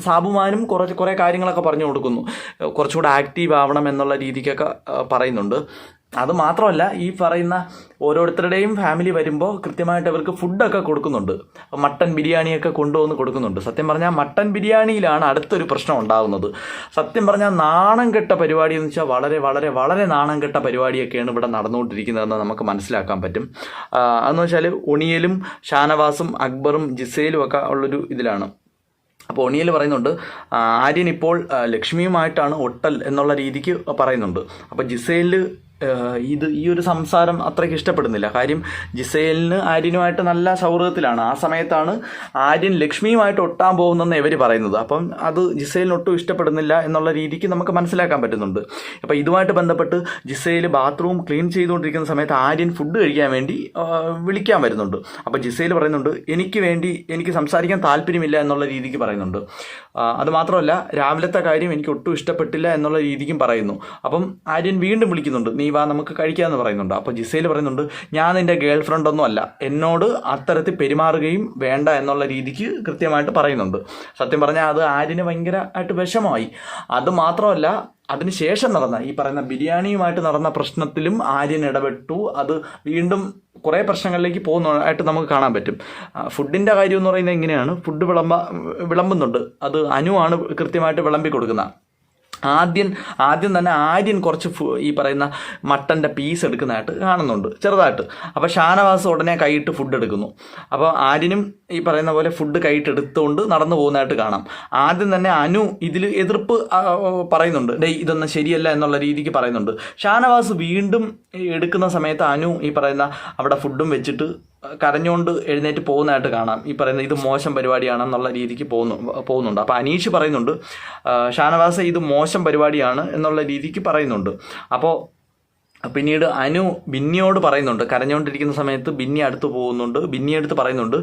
S1: സാബുമാനും കുറച്ച് കുറേ കാര്യങ്ങളൊക്കെ പറഞ്ഞു കൊടുക്കുന്നു. കുറച്ചുകൂടെ ആക്റ്റീവ് ആവണം എന്നുള്ള രീതിക്കൊക്കെ പറയുന്നുണ്ട്. അത് മാത്രമല്ല ഈ പറയുന്ന ഓരോരുത്തരുടെയും ഫാമിലി വരുമ്പോൾ കൃത്യമായിട്ട് അവർക്ക് ഫുഡൊക്കെ കൊടുക്കുന്നുണ്ട്. മട്ടൻ ബിരിയാണിയൊക്കെ കൊണ്ടുവന്ന് കൊടുക്കുന്നുണ്ട്. സത്യം പറഞ്ഞാൽ മട്ടൻ ബിരിയാണിയിലാണ് അടുത്തൊരു പ്രശ്നം ഉണ്ടാകുന്നത് സത്യം പറഞ്ഞാൽ നാണം കെട്ട പരിപാടി എന്ന് വെച്ചാൽ വളരെ വളരെ വളരെ നാണം കെട്ട പരിപാടിയൊക്കെയാണ് ഇവിടെ നടന്നുകൊണ്ടിരിക്കുന്നതെന്ന് നമുക്ക് മനസ്സിലാക്കാൻ പറ്റും. അതെന്ന് വെച്ചാൽ ഒണിയലും ഷാനവാസും അക്ബറും ജിസയിലും ഒക്കെ ഉള്ളൊരു ഇതിലാണ്. അപ്പോൾ ഒണിയൽ പറയുന്നുണ്ട് ആര്യൻ ഇപ്പോൾ ലക്ഷ്മിയുമായിട്ടാണ് ഒട്ടൽ എന്നുള്ള രീതിക്ക് പറയുന്നുണ്ട്. അപ്പോൾ ജിസേലിൽ ഇത് ഈ ഒരു സംസാരം അത്രയ്ക്ക് ഇഷ്ടപ്പെടുന്നില്ല. കാര്യം ജിസേലിന് ആര്യനുമായിട്ട് നല്ല സൗഹൃദത്തിലാണ്. ആ സമയത്താണ് ആര്യൻ ലക്ഷ്മിയുമായിട്ട് ഒട്ടാൻ പോകുന്നതെന്ന് ഇവർ പറയുന്നത്. അപ്പം അത് ജിസേലിന് ഒട്ടും ഇഷ്ടപ്പെടുന്നില്ല എന്നുള്ള രീതിക്ക് നമുക്ക് മനസ്സിലാക്കാൻ പറ്റുന്നുണ്ട്. അപ്പോൾ ഇതുമായിട്ട് ബന്ധപ്പെട്ട് ജിസേൽ ബാത്റൂം ക്ലീൻ ചെയ്തുകൊണ്ടിരിക്കുന്ന സമയത്ത് ആര്യൻ ഫുഡ് കഴിക്കാൻ വേണ്ടി വിളിക്കാൻ വരുന്നുണ്ട്. അപ്പോൾ ജിസേൽ പറയുന്നുണ്ട് എനിക്ക് വേണ്ടി എനിക്ക് സംസാരിക്കാൻ താല്പര്യമില്ല എന്നുള്ള രീതിക്ക് പറയുന്നുണ്ട്. അതുമാത്രമല്ല അത് മാത്രമല്ല രാവിലത്തെ കാര്യം എനിക്ക് ഒട്ടും ഇഷ്ടപ്പെട്ടില്ല എന്നുള്ള രീതിക്കും പറയുന്നു. അപ്പം ആര്യൻ വീണ്ടും വിളിക്കുന്നുണ്ട് നീ വാ നമുക്ക് കഴിക്കാമെന്ന് പറയുന്നുണ്ട്. അപ്പോൾ ജിസയിൽ പറയുന്നുണ്ട് ഞാൻ നിന്റെ ഗേൾ ഫ്രണ്ട് ഒന്നും അല്ല. എന്നോട് അത്തരത്തിൽ പെരുമാറുകയും വേണ്ട എന്നുള്ള രീതിക്ക് കൃത്യമായിട്ട് പറയുന്നുണ്ട്. സത്യം പറഞ്ഞാൽ അത് ആര്യന് ഭയങ്കരമായിട്ട് വിഷമമായി അത് മാത്രമല്ല അതിനുശേഷം നടന്ന ഈ പറയുന്ന ബിരിയാണിയുമായിട്ട് നടന്ന പ്രശ്നത്തിലും ആര്യൻ ഇടപെട്ടു. അത് വീണ്ടും കുറേ പ്രശ്നങ്ങളിലേക്ക് പോകുന്നതായിട്ട് നമുക്ക് കാണാൻ പറ്റും. ഫുഡിന്റെ കാര്യം എന്ന് പറയുന്നത് എങ്ങനെയാണ്? ഫുഡ് വിളമ്പ വിളമ്പുന്നുണ്ട്. അത് അനുവാണ് കൃത്യമായിട്ട് വിളമ്പി കൊടുക്കുന്നത് ആദ്യം ആദ്യം തന്നെ ആര്യൻ കുറച്ച് ഈ പറയുന്ന മട്ടന്റെ പീസ് എടുക്കുന്നതായിട്ട് കാണുന്നുണ്ട് ചെറുതായിട്ട്. അപ്പോൾ ഷാനവാസ് ഉടനെ കൈയിട്ട് ഫുഡ് എടുക്കുന്നു. അപ്പോൾ ആര്യനും ഈ പറയുന്ന പോലെ ഫുഡ് കൈയിട്ട് എടുത്തുകൊണ്ട് നടന്നു പോകുന്നതായിട്ട് കാണാം. ആദ്യം തന്നെ അനു ഇതിൽ എതിർപ്പ് പറയുന്നുണ്ട്. ഡേ ഇതൊന്നും ശരിയല്ല എന്നുള്ള രീതിക്ക് പറയുന്നുണ്ട്. ഷാനവാസ് വീണ്ടും എടുക്കുന്ന സമയത്ത് അനു ഈ പറയുന്ന അവിടെ ഫുഡും വെച്ചിട്ട് കരഞ്ഞുകൊണ്ട് എഴുന്നേറ്റ് പോകുന്നതായിട്ട് കാണാം. ഈ പറയുന്ന ഇത് മോശം പരിപാടിയാണെന്നുള്ള രീതിക്ക് പോകുന്നു പോകുന്നുണ്ട്. അപ്പോൾ അനീഷ് പറയുന്നുണ്ട് ഷാനവാസ ഇത് മോശം പരിപാടിയാണ് എന്നുള്ള രീതിക്ക് പറയുന്നുണ്ട്. അപ്പോൾ പിന്നീട് അനു ബിന്നിയോട് പറയുന്നുണ്ട് കരഞ്ഞുകൊണ്ടിരിക്കുന്ന സമയത്ത് ബിന്നി അടുത്ത് പോകുന്നുണ്ട്. ബിന്നി അടുത്ത് പറയുന്നുണ്ട്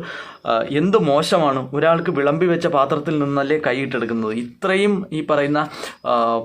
S1: എന്ത് മോശമാണ്? ഒരാൾക്ക് വിളമ്പി വെച്ച പാത്രത്തിൽ നിന്നല്ലേ കൈയിട്ടെടുക്കുന്നത്? ഇത്രയും ഈ പറയുന്ന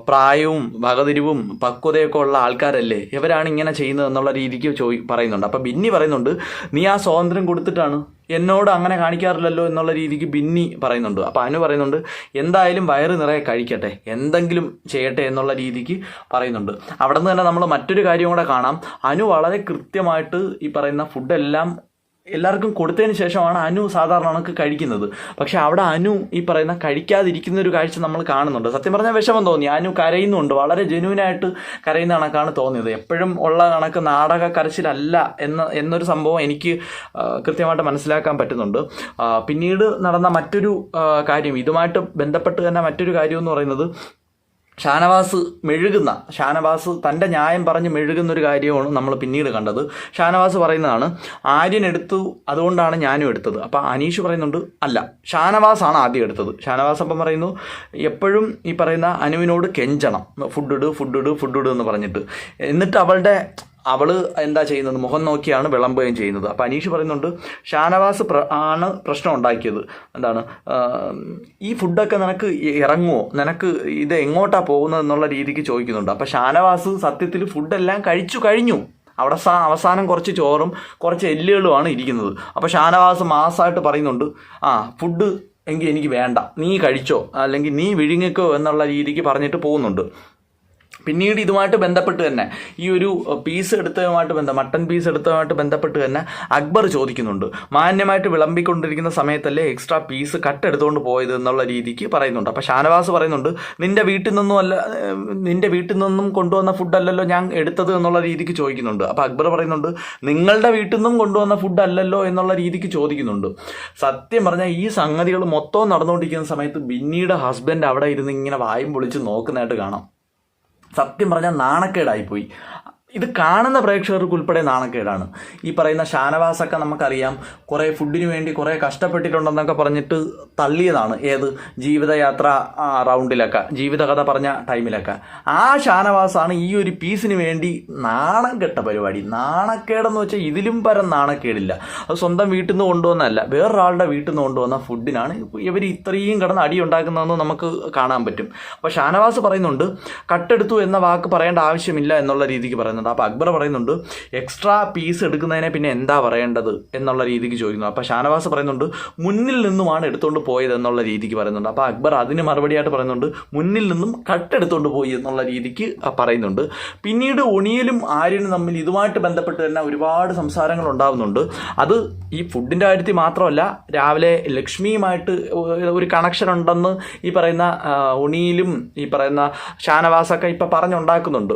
S1: പ്രായവും വകതിരിവും പക്വതയൊക്കെ ഉള്ള ആൾക്കാരല്ലേ? ഇവരാണ് ഇങ്ങനെ ചെയ്യുന്നത് എന്നുള്ള രീതിക്ക് പറയുന്നുണ്ട്. അപ്പം ബിന്നി പറയുന്നുണ്ട് നീ ആ സ്വാതന്ത്ര്യം കൊടുത്തിട്ടാണ് എന്നോട് അങ്ങനെ കാണിക്കാറില്ലല്ലോ എന്നുള്ള രീതിക്ക് ബിന്നി പറയുന്നുണ്ട്. അപ്പോൾ അനു പറയുന്നുണ്ട് എന്തായാലും വയറ് നിറയെ കഴിക്കട്ടെ എന്തെങ്കിലും ചെയ്യട്ടെ എന്നുള്ള രീതിക്ക് പറയുന്നുണ്ട്. അവിടെ നിന്ന് തന്നെ നമ്മൾ മറ്റൊരു കാര്യം കൂടെ കാണാം. അനു വളരെ കൃത്യമായിട്ട് ഈ പറയുന്ന ഫുഡെല്ലാം എല്ലാവർക്കും കൊടുത്തതിന് ശേഷമാണ് അനു സാധാരണ കണക്ക് കഴിക്കുന്നത്. പക്ഷെ അവിടെ അനു ഈ പറയുന്ന കഴിക്കാതിരിക്കുന്ന ഒരു കാഴ്ച നമ്മൾ കാണുന്നുണ്ട്. സത്യം പറഞ്ഞാൽ വിഷമം തോന്നി. അനു കരയുന്നുണ്ട്. വളരെ ജെന്യൂനായിട്ട് കരയുന്ന കണക്കാണ് തോന്നിയത്. എപ്പോഴും ഉള്ള കണക്ക് നാടക കരച്ചിലല്ല എന്ന എന്നൊരു സംഭവം എനിക്ക് കൃത്യമായിട്ട് മനസ്സിലാക്കാൻ പറ്റുന്നുണ്ട്. പിന്നീട് നടന്ന മറ്റൊരു കാര്യം ഇതുമായിട്ട് ബന്ധപ്പെട്ട് തന്നെ മറ്റൊരു കാര്യം എന്ന് പറയുന്നത് ഷാനവാസ് മെഴുകുന്ന ഷാനവാസ് തന്റെ ന്യായം പറഞ്ഞ് മെഴുകുന്ന ഒരു കാര്യമാണ് നമ്മൾ പിന്നീട് കണ്ടത്. ഷാനവാസ് പറയുന്നതാണ് ആര്യൻ എടുത്തു അതുകൊണ്ടാണ് ഞാനും എടുത്തത്. അപ്പോൾ അനീഷ് പറയുന്നുണ്ട് അല്ല ഷാനവാസാണ് ആദ്യം എടുത്തത്. ഷാനവാസ് അപ്പം പറയുന്നു എപ്പോഴും ഈ പറയുന്ന അനുവിനോട് കെഞ്ചണം. ഫുഡ് ഇട് ഫുഡ് ഇട് ഫുഡ് ഇട് എന്ന് പറഞ്ഞിട്ട്. എന്നിട്ട് അവളുടെ അവൾ എന്താ ചെയ്യുന്നത്? മുഖം നോക്കിയാണ് വിളമ്പുകയും ചെയ്യുന്നത്. അപ്പം അനീഷ് പറയുന്നുണ്ട് ഷാനവാസ് പ്ര ആണ് പ്രശ്നം ഉണ്ടാക്കിയത്. എന്താണ്? ഈ ഫുഡൊക്കെ നിനക്ക് ഇറങ്ങുമോ നിനക്ക് ഇത് എങ്ങോട്ടാണ് പോകുന്നത് എന്നുള്ള രീതിക്ക് ചോദിക്കുന്നുണ്ട്. അപ്പം ഷാനവാസ് സത്യത്തിൽ ഫുഡെല്ലാം കഴിച്ചു കഴിഞ്ഞു. അവിടെ സാ അവസാനം കുറച്ച് ചോറും കുറച്ച് എല്ലുകളുമാണ് ഇരിക്കുന്നത്. അപ്പോൾ ഷാനവാസ് മാസമായിട്ട് പറയുന്നുണ്ട് ആ ഫുഡ് എങ്കിൽ എനിക്ക് വേണ്ട. നീ കഴിച്ചോ? അല്ലെങ്കിൽ നീ വിഴുങ്ങിക്കോ എന്നുള്ള രീതിക്ക് പറഞ്ഞിട്ട് പോകുന്നുണ്ട്. പിന്നീട് ഇതുമായിട്ട് ബന്ധപ്പെട്ട് തന്നെ ഈ ഒരു പീസ് എടുത്തതുമായിട്ട് ബന്ധം മട്ടൻ പീസ് എടുത്തതുമായിട്ട് ബന്ധപ്പെട്ട് തന്നെ അക്ബർ ചോദിക്കുന്നുണ്ട്. മാന്യമായിട്ട് വിളമ്പിക്കൊണ്ടിരിക്കുന്ന സമയത്തല്ലേ എക്സ്ട്രാ പീസ് കട്ട് എടുത്തുകൊണ്ട് പോയത് എന്നുള്ള രീതിക്ക് പറയുന്നുണ്ട്. അപ്പോൾ ഷാനവാസ് പറയുന്നുണ്ട് നിന്റെ വീട്ടിൽ നിന്നും അല്ല നിന്റെ വീട്ടിൽ നിന്നും കൊണ്ടുവന്ന ഫുഡല്ലല്ലോ ഞാൻ എടുത്തത് എന്നുള്ള രീതിക്ക് ചോദിക്കുന്നുണ്ട്. അപ്പോൾ അക്ബർ പറയുന്നുണ്ട് നിങ്ങളുടെ വീട്ടിൽ നിന്നും കൊണ്ടുവന്ന ഫുഡ് അല്ലല്ലോ എന്നുള്ള രീതിക്ക് ചോദിക്കുന്നുണ്ട്. സത്യം പറഞ്ഞാൽ ഈ സംഗതികൾ മൊത്തം നടന്നുകൊണ്ടിരിക്കുന്ന സമയത്ത് ബിന്നിയുടെ ഹസ്ബൻഡ് അവിടെ ഇരുന്ന് ഇങ്ങനെ വായും പൊളിച്ച് നോക്കുന്നതായിട്ട് കാണാം. സത്യം പറഞ്ഞാൽ നാണക്കേടായിപ്പോയി. ഇത് കാണുന്ന പ്രേക്ഷകർക്ക് ഉൾപ്പെടെ നാണക്കേടാണ്. ഈ പറയുന്ന ഷാനവാസൊക്കെ നമുക്കറിയാം കുറേ ഫുഡിന് വേണ്ടി കുറേ കഷ്ടപ്പെട്ടിട്ടുണ്ടെന്നൊക്കെ പറഞ്ഞിട്ട് തള്ളിയതാണ്. ഏത്? ജീവിതയാത്ര റൗണ്ടിലൊക്കെ ജീവിതകഥ പറഞ്ഞ ടൈമിലൊക്കെ ആ ഷാനവാസാണ് ഈ ഒരു പീസിന് വേണ്ടി നാണം കെട്ട പരിപാടി. നാണക്കേടെന്ന് വെച്ചാൽ ഇതിലും പരം നാണക്കേടില്ല. അത് സ്വന്തം വീട്ടിൽ നിന്ന് കൊണ്ടുവന്നല്ല വേറൊരാളുടെ വീട്ടിൽ നിന്ന് കൊണ്ടുവന്ന ഫുഡിനാണ് ഇവർ ഇത്രയും കിടന്ന് അടി ഉണ്ടാക്കുന്നതെന്ന് നമുക്ക് കാണാൻ പറ്റും. അപ്പോൾ ഷാനവാസ് പറയുന്നുണ്ട് കട്ടെടുത്തു എന്ന വാക്ക് പറയേണ്ട ആവശ്യമില്ല എന്നുള്ള രീതിക്ക് പറയുന്നുണ്ട്. പറയുന്നുണ്ട് അപ്പോൾ അക്ബർ പറയുന്നുണ്ട് എക്സ്ട്രാ പീസ് എടുക്കുന്നതിനെ പിന്നെ എന്താ പറയേണ്ടത്? എന്നുള്ള രീതിക്ക് ചോദിക്കുന്നു. അപ്പോൾ ഷാനവാസ് പറയുന്നുണ്ട് മുന്നിൽ നിന്നുമാണ് എടുത്തുകൊണ്ട് പോയത് എന്നുള്ള രീതിക്ക് പറയുന്നുണ്ട്. അപ്പോൾ അക്ബർ അതിന് മറുപടിയായിട്ട് പറയുന്നുണ്ട് മുന്നിൽ നിന്നും കട്ടെടുത്തുകൊണ്ട് പോയി എന്നുള്ള രീതിക്ക് പറയുന്നുണ്ട്. പിന്നീട് ഒണിയലും ആര്യനും തമ്മിൽ ഇതുമായിട്ട് ബന്ധപ്പെട്ട് തന്നെ ഒരുപാട് സംസാരങ്ങൾ ഉണ്ടാകുന്നുണ്ട് അത് ഈ ഫുഡിന്റെ കാര്യത്തിൽ മാത്രമല്ല രാവിലെ ലക്ഷ്മിയുമായിട്ട് ഒരു കണക്ഷൻ ഉണ്ടെന്ന് ഈ പറയുന്ന ഉണിയിലും ഈ പറയുന്ന ഷാനവാസൊക്കെ ഇപ്പം പറഞ്ഞുണ്ടാക്കുന്നുണ്ട്.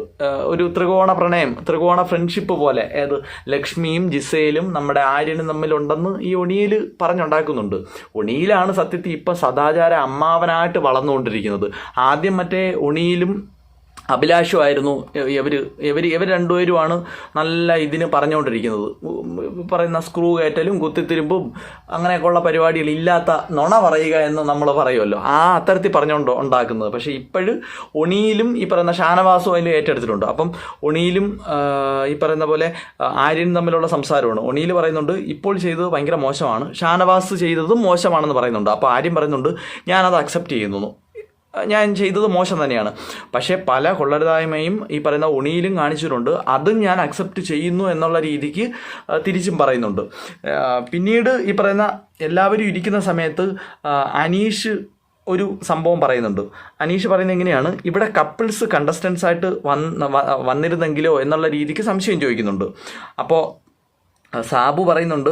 S1: ഒരു ത്രികോണ പ്രണയം ത്രികോണ ഫ്രണ്ട്ഷിപ്പ് പോലെ. ഏത്? ലക്ഷ്മിയും ജിസയിലും നമ്മുടെ ആര്യനും തമ്മിലുണ്ടെന്ന് ഈ ഒണിയിൽ പറഞ്ഞുണ്ടാക്കുന്നുണ്ട്. ഒണിയിലാണ് സത്യത്തിൽ ഇപ്പം സദാചാര അമ്മാവനായിട്ട് വളർന്നുകൊണ്ടിരിക്കുന്നത്. ആദ്യം മറ്റേ ഒണിയിലും അഭിലാഷുമായിരുന്നു ഇവർ ഇവർ ഇവർ രണ്ടുപേരുമാണ് നല്ല ഇതിന് പറഞ്ഞുകൊണ്ടിരിക്കുന്നത്. പറയുന്ന സ്ക്രൂ കയറ്റലും കുത്തിത്തിരുമ്പും അങ്ങനെയൊക്കെയുള്ള പരിപാടികൾ ഇല്ലാത്ത നുണ പറയുക എന്ന് നമ്മൾ പറയുമല്ലോ. ആ അത്തരത്തിൽ പറഞ്ഞുകൊണ്ട് ഉണ്ടാക്കുന്നത്. പക്ഷേ ഇപ്പോഴും ഒണിയിലും ഈ പറയുന്ന ഷാനവാസും അതിൽ ഏറ്റെടുത്തിട്ടുണ്ട്. അപ്പം ഒണിയിലും ഈ പറയുന്ന പോലെ ആര്യനും തമ്മിലുള്ള സംസാരമാണ്. ഒണിയിൽ പറയുന്നുണ്ട് ഇപ്പോൾ ചെയ്തത് ഭയങ്കര മോശമാണ്. ഷാനവാസ് ചെയ്തതും മോശമാണെന്ന് പറയുന്നുണ്ട്. അപ്പോൾ ആര്യം പറയുന്നുണ്ട് ഞാനത് അക്സെപ്റ്റ് ചെയ്യുന്നു. ഞാൻ ചെയ്തത് മോശം തന്നെയാണ്. പക്ഷേ പല കൊള്ളരുതായ്മയും ഈ പറയുന്ന ഉണിയിലും കാണിച്ചിട്ടുണ്ട്. അതും ഞാൻ അക്സെപ്റ്റ് ചെയ്യുന്നു എന്നുള്ള രീതിക്ക് തിരിച്ചും പറയുന്നുണ്ട്. പിന്നീട് ഈ പറയുന്ന എല്ലാവരും ഇരിക്കുന്ന സമയത്ത് അനീഷ് ഒരു സംഭവം പറയുന്നുണ്ട്. അനീഷ് പറയുന്നത് എങ്ങനെയാണ്? ഇവിടെ കപ്പിൾസ് കണ്ടസ്റ്റൻസ് ആയിട്ട് വന്ന് വന്നിരുന്നെങ്കിലോ? എന്നുള്ള രീതിക്ക് സംശയം ചോദിക്കുന്നുണ്ട്. അപ്പോൾ സാബു പറയുന്നുണ്ട്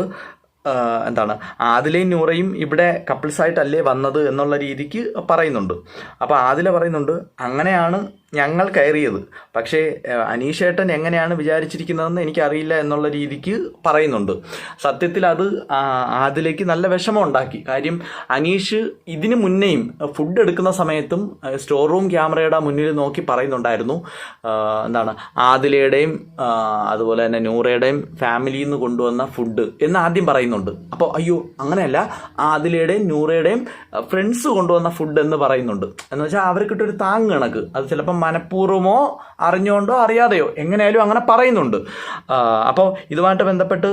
S1: എന്താണ്? ആദിലയും നൂറയും ഇവിടെ കപ്പിൾസായിട്ടല്ലേ വന്നത് എന്നുള്ള രീതിക്ക് പറയുന്നുണ്ട്. അപ്പോൾ ആദില പറയുന്നുണ്ട് അങ്ങനെയാണ് ഞങ്ങൾ കയറിയത്. പക്ഷേ അനീഷേട്ടൻ എങ്ങനെയാണ് വിചാരിച്ചിരിക്കുന്നതെന്ന് എനിക്കറിയില്ല എന്നുള്ള രീതിക്ക് പറയുന്നുണ്ട്. സത്യത്തിൽ അത് അതിലേക്ക് നല്ല വിഷമം ഉണ്ടാക്കി. കാര്യം അനീഷ് ഇതിന് മുന്നേയും ഫുഡ് എടുക്കുന്ന സമയത്തും സ്റ്റോർ റൂം ക്യാമറയുടെ മുന്നിൽ നോക്കി പറയുന്നുണ്ടായിരുന്നു. എന്താണ് ആദിലയുടെയും അതുപോലെ തന്നെ നൂറയുടെയും ഫാമിലിയിൽ നിന്ന് കൊണ്ടുവന്ന ഫുഡ് എന്ന് ആദ്യം പറയുന്നുണ്ട്. അപ്പോൾ അയ്യോ അങ്ങനെയല്ല. ആദിലയുടെയും നൂറയുടെയും ഫ്രണ്ട്സ് കൊണ്ടുവന്ന ഫുഡ് എന്ന് പറയുന്നുണ്ട്. എന്ന് വെച്ചാൽ അവർക്കിട്ടൊരു താങ് കണക്ക്. അത് ചിലപ്പം മനഃപൂർവമോ അറിഞ്ഞുകൊണ്ടോ അറിയാതെയോ എങ്ങനെയായാലും അങ്ങനെ പറയുന്നുണ്ട്. അപ്പോൾ ഇതുമായിട്ട് ബന്ധപ്പെട്ട്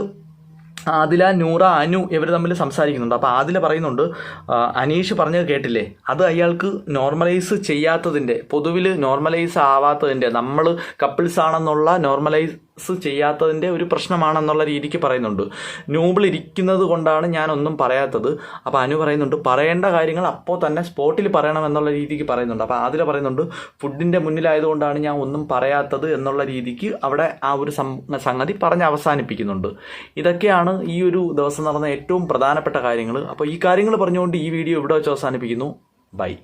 S1: ആദില നൂറ അനു ഇവർ തമ്മിൽ സംസാരിക്കുന്നുണ്ട്. അപ്പോൾ ആദില പറയുന്നുണ്ട് അനീഷ് പറഞ്ഞത് കേട്ടില്ലേ? അത് അയാൾക്ക് നോർമലൈസ് ചെയ്യാത്തതിന്റെ പൊതുവിൽ നോർമലൈസ് ആവാത്തതിന്റെ നമ്മൾ കപ്പിൾസ് ആണെന്നുള്ള നോർമലൈസ് ചെയ്യാത്തതിന്റെ ഒരു പ്രശ്നമാണെന്നുള്ള രീതിക്ക് പറയുന്നുണ്ട്. നൂബിൾ ഇരിക്കുന്നത് കൊണ്ടാണ് ഞാനൊന്നും പറയാത്തത്. അപ്പോൾ അനു പറയുന്നുണ്ട് പറയേണ്ട കാര്യങ്ങൾ അപ്പോൾ തന്നെ സ്പോട്ടിൽ പറയണം എന്നുള്ള രീതിക്ക് പറയുന്നുണ്ട്. അപ്പോൾ അതിൽ പറയുന്നുണ്ട് ഫുഡിന്റെ മുന്നിലായതുകൊണ്ടാണ് ഞാൻ ഒന്നും പറയാത്തത് എന്നുള്ള രീതിക്ക് അവിടെ ആ ഒരു സം- സംഗതി പറഞ്ഞ് അവസാനിപ്പിക്കുന്നുണ്ട്. ഇതൊക്കെയാണ് ഈ ഒരു ദിവസം നടന്ന ഏറ്റവും പ്രധാനപ്പെട്ട കാര്യങ്ങൾ അപ്പോൾ ഈ കാര്യങ്ങൾ പറഞ്ഞുകൊണ്ട് ഈ വീഡിയോ ഇവിടെ വെച്ച് അവസാനിപ്പിക്കുന്നു. ബൈ.